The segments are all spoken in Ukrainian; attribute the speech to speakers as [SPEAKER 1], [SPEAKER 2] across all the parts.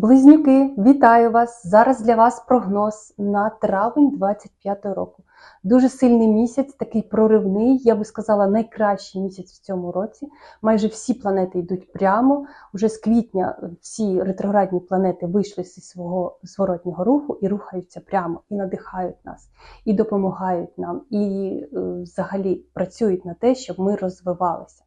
[SPEAKER 1] Близнюки, вітаю вас! Зараз для вас прогноз на травень 25 року. Дуже сильний місяць, такий проривний, я би сказала, найкращий місяць в цьому році. Майже всі планети йдуть прямо. Уже з квітня всі ретроградні планети вийшли зі свого зворотнього руху і рухаються прямо, і надихають нас, і допомагають нам, і е, взагалі працюють на те, щоб ми розвивалися.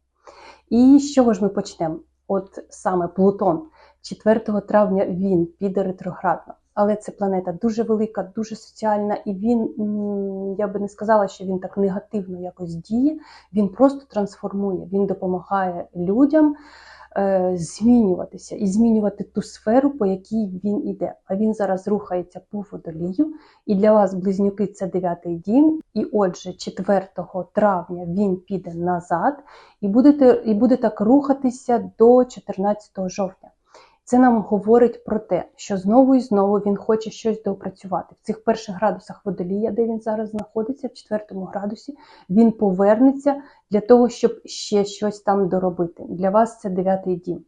[SPEAKER 1] І з чого ж ми почнемо? От саме Плутон. 4 травня він піде ретроградно. Але це планета дуже велика, дуже соціальна, і він, я би не сказала, що він так негативно якось діє. Він просто трансформує, він допомагає людям е, змінюватися і змінювати ту сферу, по якій він іде. А він зараз рухається по водолію. І для вас, близнюки, це дев'ятий дім. І отже, 4 травня він піде назад і, будете, і буде так рухатися до 14 жовтня. Це нам говорить про те, що знову і знову він хоче щось доопрацювати. В цих перших градусах водолія, де він зараз знаходиться, в четвертому градусі, він повернеться для того, щоб ще щось там доробити. Для вас це дев'ятий дім.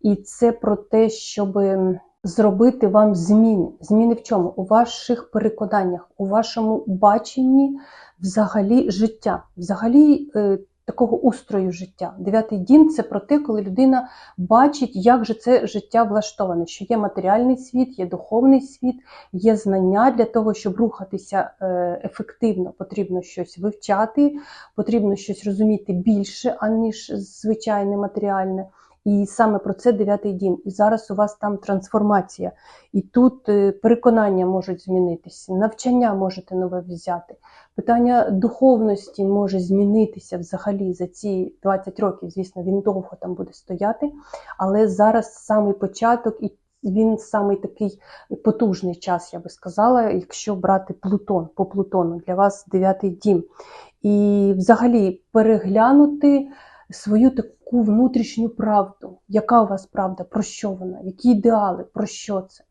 [SPEAKER 1] І це про те, щоб зробити вам зміни. Зміни в чому? У ваших переконаннях, у вашому баченні взагалі життя. Взагалі. Такого устрою життя. Дев'ятий дім це про те, коли людина бачить, як же це життя влаштоване, що є матеріальний світ, є духовний світ, є знання для того, щоб рухатися е, ефективно, потрібно щось вивчати, потрібно щось розуміти більше, аніж звичайне матеріальне. І саме про це дев'ятий дім. І зараз у вас там трансформація. І тут е, переконання можуть змінитися, навчання можете нове взяти. Питання духовності може змінитися взагалі за ці 20 років. Звісно, він довго там буде стояти, але зараз самий початок і він самий такий потужний час, я би сказала, якщо брати Плутон по Плутону для вас дев'ятий дім. І взагалі переглянути свою таку внутрішню правду. Яка у вас правда? Про що вона? Які ідеали? Про що це?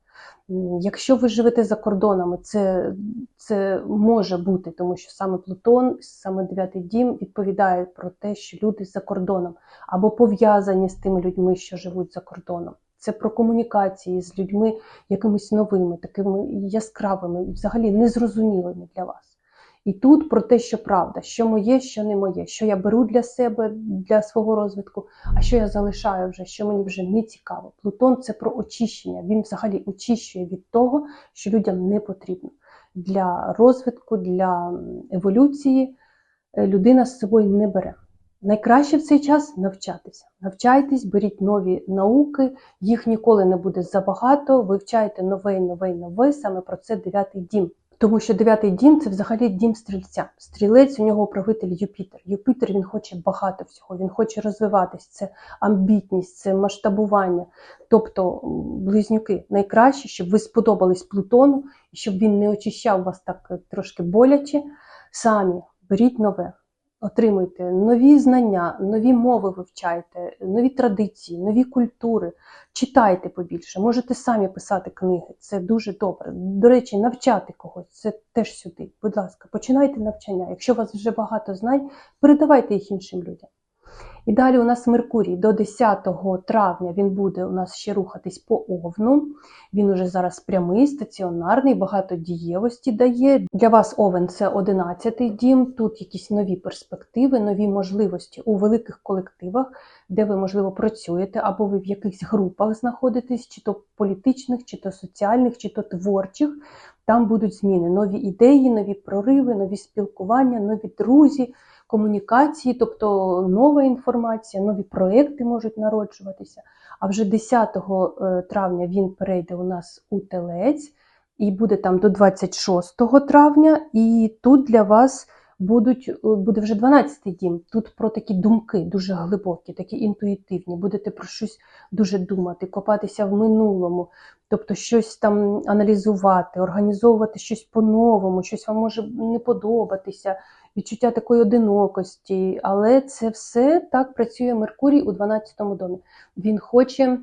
[SPEAKER 1] Якщо ви живете за кордонами, це це може бути, тому що саме Плутон, саме дев'ятий дім відповідає про те, що люди за кордоном або пов'язані з тими людьми, що живуть за кордоном. Це про комунікації з людьми якимись новими, такими яскравими і взагалі незрозумілими для вас. І тут про те, що правда, що моє, що не моє, що я беру для себе, для свого розвитку, а що я залишаю вже, що мені вже не цікаво. Плутон це про очищення. Він взагалі очищує від того, що людям не потрібно. Для розвитку, для еволюції е, людина з собою не бере. Найкраще в цей час навчатися. Навчайтесь, беріть нові науки, їх ніколи не буде забагато. Вивчайте нове, нове, нове. Саме про це дев'ятий дім. Тому що дев'ятий дім це взагалі дім стрільця. Стрілець у нього управитель Юпітер. Юпітер він хоче багато всього, він хоче розвиватись, це амбітність, це масштабування. Тобто, близнюки, найкраще, щоб ви сподобались Плутону, і щоб він не очищав вас так трошки боляче. Самі беріть нове. Отримуйте нові знання, нові мови вивчайте, нові традиції, нові культури. Читайте побільше, можете самі писати книги, це дуже добре. До речі, навчати когось це теж сюди. Будь ласка, починайте навчання. Якщо у вас вже багато знань, передавайте їх іншим людям. І далі у нас Меркурій до 10 травня він буде у нас ще рухатись по овну. Він уже зараз прямий, стаціонарний, багато дієвості дає. Для вас овен це 11-й дім. Тут якісь нові перспективи, нові можливості у великих колективах, де ви, можливо, працюєте, або ви в якихось групах знаходитесь, чи то політичних, чи то соціальних, чи то творчих. Там будуть зміни, нові ідеї, нові прориви, нові спілкування, нові друзі комунікації, тобто нова інформація, нові проекти можуть народжуватися. А вже 10 е, травня він перейде у нас у телець і буде там до 26 травня. І тут для вас будуть, е, буде вже 12-й дім. Тут про такі думки дуже глибокі, такі інтуїтивні. Будете про щось дуже думати, копатися в минулому, тобто щось там аналізувати, організовувати щось по-новому, щось вам може не подобатися відчуття такої одинокості, але це все так працює Меркурій у 12 домі. Він хоче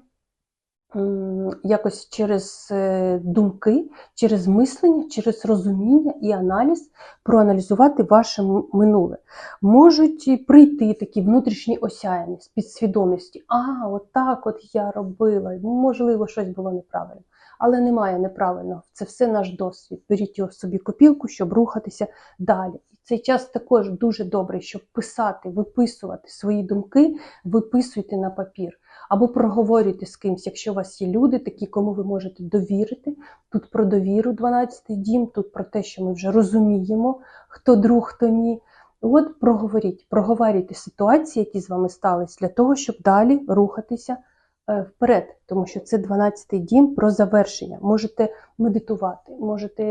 [SPEAKER 1] якось через е, думки, через мислення, через розуміння і аналіз проаналізувати ваше минуле. Можуть прийти такі внутрішні осяяння з підсвідомості. А, от от я робила, можливо, щось було неправильно. Але немає неправильного. Це все наш досвід. Беріть його собі копілку, щоб рухатися далі. Цей час також дуже добрий, щоб писати, виписувати свої думки, виписуйте на папір. Або проговорюйте з кимось, якщо у вас є люди, такі, кому ви можете довірити. Тут про довіру 12-й дім, тут про те, що ми вже розуміємо, хто друг, хто ні. От проговоріть, проговорюйте ситуації, які з вами стались, для того, щоб далі рухатися е, вперед, тому що це 12-й дім про завершення. Можете медитувати, можете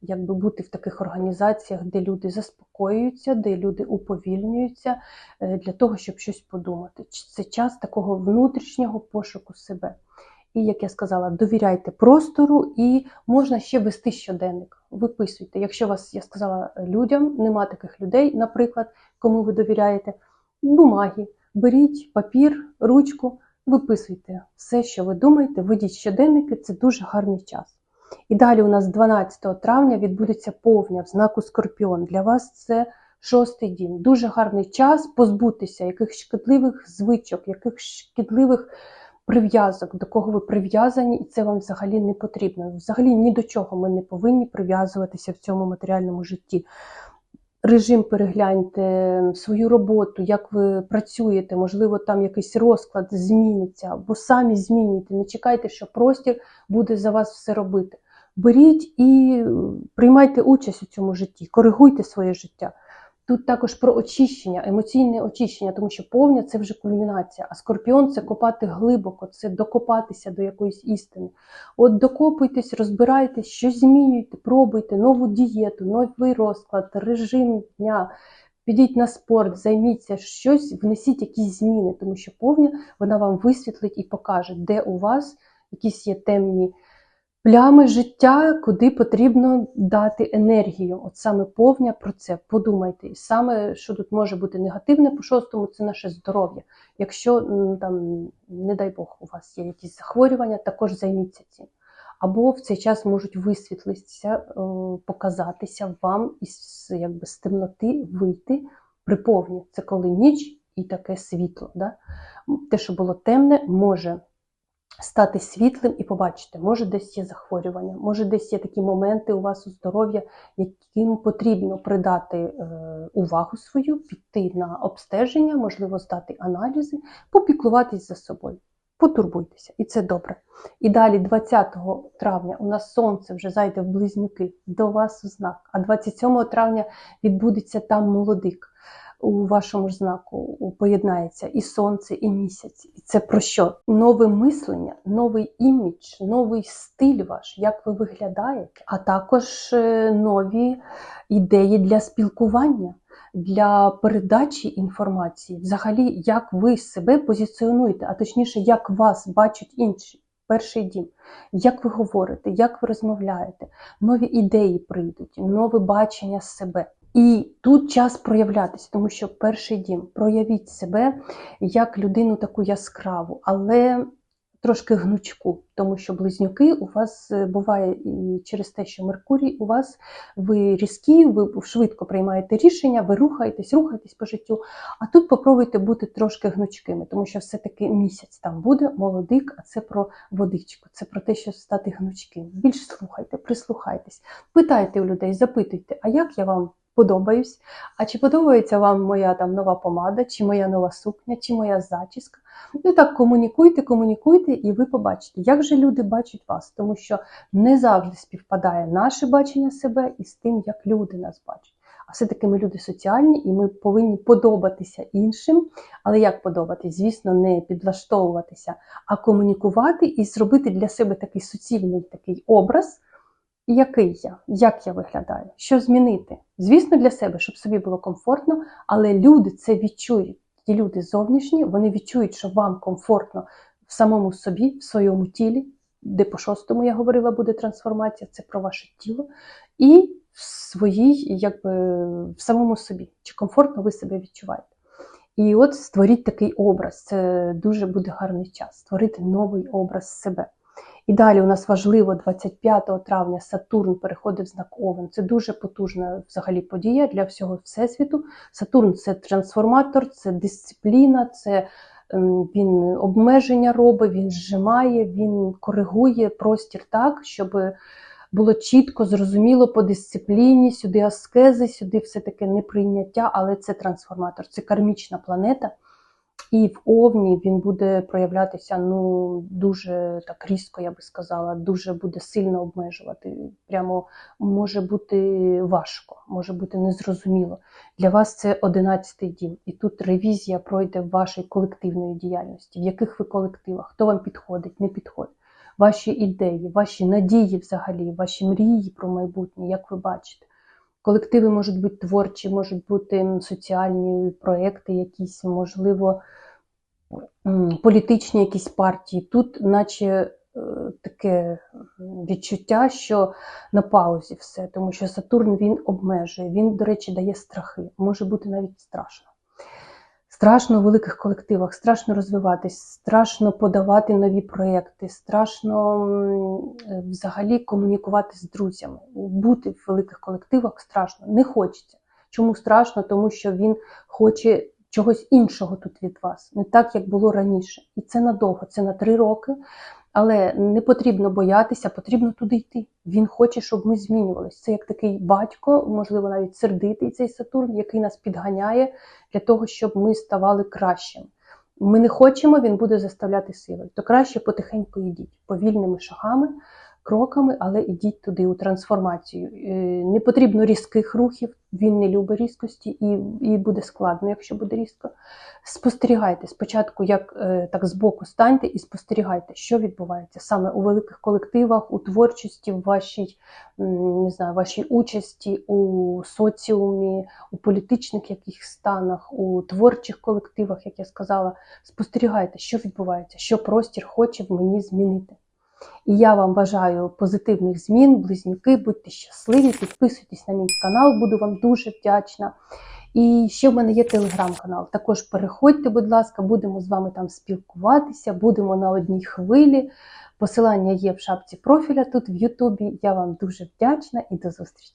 [SPEAKER 1] якби бути в таких організаціях, де люди заспокоюються, де люди уповільнюються е, для того, щоб щось подумати. Це час такого внутрішнього пошуку себе. І, як я сказала, довіряйте простору і можна ще вести щоденник. Виписуйте. Якщо вас, я сказала, людям, нема таких людей, наприклад, кому ви довіряєте, бумаги, беріть папір, ручку, виписуйте все, що ви думаєте, ведіть щоденники, це дуже гарний час. І далі у нас 12 травня відбудеться повня в знаку Скорпіон. Для вас це шостий дім. Дуже гарний час позбутися якихось шкідливих звичок, якихось шкідливих прив'язок, до кого ви прив'язані, і це вам взагалі не потрібно. Взагалі ні до чого ми не повинні прив'язуватися в цьому матеріальному житті. Режим перегляньте, свою роботу, як ви працюєте, можливо, там якийсь розклад зміниться, або самі змінюйте. Не чекайте, що простір буде за вас все робити. Беріть і приймайте участь у цьому житті, коригуйте своє життя. Тут також про очищення, емоційне очищення, тому що повня це вже кульмінація, а скорпіон це копати глибоко, це докопатися до якоїсь істини. От докопуйтесь, розбирайтесь, щось змінюйте, пробуйте нову дієту, новий розклад, режим дня. Підіть на спорт, займіться щось, внесіть якісь зміни, тому що повня вона вам висвітлить і покаже, де у вас якісь є темні плями життя, куди потрібно дати енергію. От саме повня про це. Подумайте. І саме, що тут може бути негативне по шостому, це наше здоров'я. Якщо там, не дай Бог, у вас є якісь захворювання, також займіться цим. Або в цей час можуть висвітлитися, показатися вам із якби, з темноти вийти при. Це коли ніч і таке світло. Да? Те, що було темне, може стати світлим і побачити, може десь є захворювання, може десь є такі моменти у вас у здоров'я, яким потрібно придати е, увагу свою, піти на обстеження, можливо, здати аналізи, попіклуватись за собою. Потурбуйтеся, і це добре. І далі, 20 травня, у нас сонце вже зайде в близнюки до вас у знак, а 27 травня відбудеться там молодик у вашому ж знаку поєднається і сонце, і місяць. І це про що? Нове мислення, новий імідж, новий стиль ваш, як ви виглядаєте, а також е, нові ідеї для спілкування, для передачі інформації, взагалі, як ви себе позиціонуєте, а точніше, як вас бачать інші. Перший дім, як ви говорите, як ви розмовляєте, нові ідеї прийдуть, нове бачення себе. І тут час проявлятися, тому що перший дім проявіть себе як людину таку яскраву, але трошки гнучку, тому що близнюки у вас е, буває і через те, що Меркурій у вас ви різкі, ви швидко приймаєте рішення, ви рухаєтесь, рухаєтесь по життю. А тут попробуйте бути трошки гнучкими, тому що все-таки місяць там буде, молодик, а це про водичку, це про те, що стати гнучким. Більш слухайте, прислухайтесь, питайте у людей, запитуйте, а як я вам подобаюсь? А чи подобається вам моя там нова помада, чи моя нова сукня, чи моя зачіска? Ну так комунікуйте, комунікуйте, і ви побачите, як же люди бачать вас, тому що не завжди співпадає наше бачення себе із тим, як люди нас бачать. А все-таки ми люди соціальні, і ми повинні подобатися іншим. Але як подобатись? Звісно, не підлаштовуватися, а комунікувати і зробити для себе такий суцільний такий образ, який я, як я виглядаю, що змінити. Звісно, для себе, щоб собі було комфортно, але люди це відчують. Ті люди зовнішні, вони відчують, що вам комфортно в самому собі, в своєму тілі, де по шостому я говорила, буде трансформація, це про ваше тіло, і в своїй, якби в самому собі, чи комфортно ви себе відчуваєте. І от створіть такий образ. Це дуже буде гарний час. Створити новий образ себе. І далі у нас важливо 25 травня Сатурн переходить в знак Овен. Це дуже потужна взагалі подія для всього всесвіту. Сатурн це трансформатор, це дисципліна, це ем, він обмеження робить, він зжимає, він коригує простір так, щоб було чітко, зрозуміло по дисципліні, сюди аскези, сюди все таке неприйняття, але це трансформатор, це кармічна планета. І в Овні він буде проявлятися ну дуже так різко, я би сказала, дуже буде сильно обмежувати. Прямо може бути важко, може бути незрозуміло. Для вас це 11-й дім, і тут ревізія пройде вашої колективної діяльності, в яких ви колективах, хто вам підходить, не підходить. Ваші ідеї, ваші надії взагалі, ваші мрії про майбутнє, як ви бачите. Колективи можуть бути творчі, можуть бути соціальні проекти, якісь, можливо, політичні якісь партії. Тут, наче е, таке відчуття, що на паузі все, тому що Сатурн він обмежує, він, до речі, дає страхи. Може бути навіть страшно. Страшно в великих колективах, страшно розвиватись, страшно подавати нові проекти, страшно е, взагалі комунікувати з друзями. Бути в великих колективах страшно, не хочеться. Чому страшно? Тому що він хоче чогось іншого тут від вас, не так, як було раніше. І це надовго, це на три роки. Але не потрібно боятися, потрібно туди йти. Він хоче, щоб ми змінювалися. Це як такий батько, можливо, навіть сердитий цей Сатурн, який нас підганяє для того, щоб ми ставали кращим. Ми не хочемо, він буде заставляти силою. То краще потихеньку йдіть, повільними шагами, кроками, але ідіть туди у трансформацію. Е, Не потрібно різких рухів, він не любить різкості, і, і буде складно, якщо буде різко. Спостерігайте спочатку, як е, так збоку станьте і спостерігайте, що відбувається саме у великих колективах, у творчості, в вашій, не знаю, вашій участі у соціумі, у політичних яких станах, у творчих колективах, як я сказала. Спостерігайте, що відбувається, що простір хоче в мені змінити. І я вам бажаю позитивних змін, близнюки, будьте щасливі, підписуйтесь на мій канал, буду вам дуже вдячна. І ще в мене є телеграм-канал. Також переходьте, будь ласка, будемо з вами там спілкуватися, будемо на одній хвилі. Посилання є в шапці профіля тут в Ютубі. Я вам дуже вдячна і до зустрічі!